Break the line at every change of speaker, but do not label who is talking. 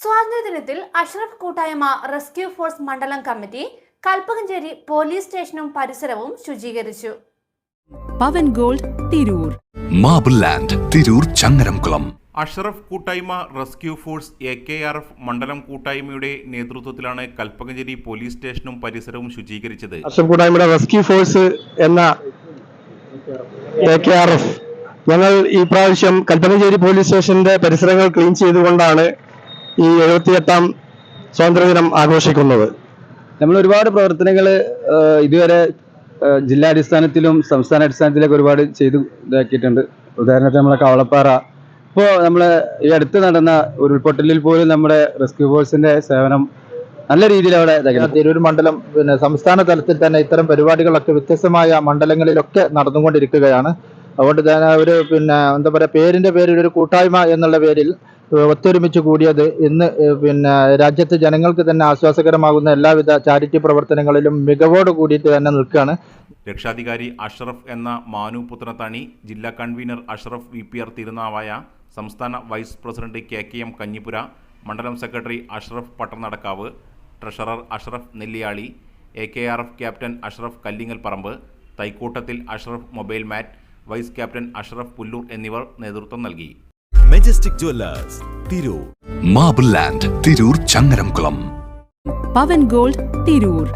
സ്വാതന്ത്ര്യദിനത്തിൽ അഷ്റഫ് കൂട്ടായ്മ rescue force മണ്ഡലം committee Kalpakanchery police സ്റ്റേഷനും പരിസരവും ശുചീകരിച്ചു.
Pavan gold Tirur.
Marble land Tirur Changaramkulam.
Ashraf കൂട്ടായ്മ rescue force A K R F മണ്ഡലം കൂട്ടായ്മയുടെ നേതൃത്വത്തിലാണ് കൽപ്പകഞ്ചേരി പോലീസ് സ്റ്റേഷനും പരിസരവും ശുചീകരിച്ചത്.
അഷറഫ് കൂട്ടായ്മയുടെ റെസ്ക്യൂ ഫോഴ്സ് എന്ന എ കെ ആർ എഫ് ഞങ്ങൾ ഈ പ്രാവശ്യം കൽപ്പകഞ്ചേരി പോലീസ് സ്റ്റേഷന്റെ പരിസരങ്ങൾ ക്ലീൻ ചെയ്തുകൊണ്ടാണ് ഈ എഴുപത്തിയെട്ടാം സ്വാതന്ത്ര്യദിനം ആഘോഷിക്കുന്നത്.
നമ്മൾ ഒരുപാട് പ്രവർത്തനങ്ങൾ ഇതുവരെ ജില്ലാടിസ്ഥാനത്തിലും സംസ്ഥാന അടിസ്ഥാനത്തിലൊക്കെ ഒരുപാട് ചെയ്തു ഇതാക്കിയിട്ടുണ്ട്. ഉദാഹരണത്തിന് നമ്മളെ കവളപ്പാറ. ഇപ്പോൾ നമ്മൾ ഈ അടുത്ത് നടന്ന ഉരുൾപൊട്ടലിൽ പോലും നമ്മുടെ റെസ്ക്യൂ ഫോഴ്സിന്റെ സേവനം നല്ല രീതിയിൽ അവിടെ.
തിരൂർ മണ്ഡലം പിന്നെ സംസ്ഥാന തലത്തിൽ തന്നെ ഇത്തരം പരിപാടികളൊക്കെ വ്യത്യസ്തമായ മണ്ഡലങ്ങളിലൊക്കെ നടന്നുകൊണ്ടിരിക്കുകയാണ്. അതുകൊണ്ട് തന്നെ ഒരു പിന്നെ എന്താ പറയുക പേരിന്റെ പേരിൽ ഒരു കൂട്ടായ്മ എന്നുള്ള പേരിൽ ഒത്തൊരുമിച്ച് കൂടിയത് ഇന്ന് പിന്നെ രാജ്യത്തെ ജനങ്ങൾക്ക് തന്നെ ആശ്വാസകരമാകുന്ന എല്ലാവിധ ചാരിറ്റി പ്രവർത്തനങ്ങളിലും മികവോട് കൂടിയിട്ട് തന്നെ നിൽക്കുകയാണ്.
രക്ഷാധികാരി അഷ്റഫ് എന്ന മാനു പുത്രത്താണി ജില്ലാ convener Ashraf V P R Thirunavaya സംസ്ഥാന vice president K K M Kanjippura മണ്ഡലം secretary Ashraf Pattarnadakkavu treasurer Ashraf Nelliyali A K R F captain Ashraf Kallingal Paramba Thaikoottathil Ashraf mobile mat vice captain Ashraf Pullur എന്നിവർ നേതൃത്വം നൽകി.
Majestic jewellers Tirur.
Marble land Tirur Changaramkulam.
Pavan gold Tirur.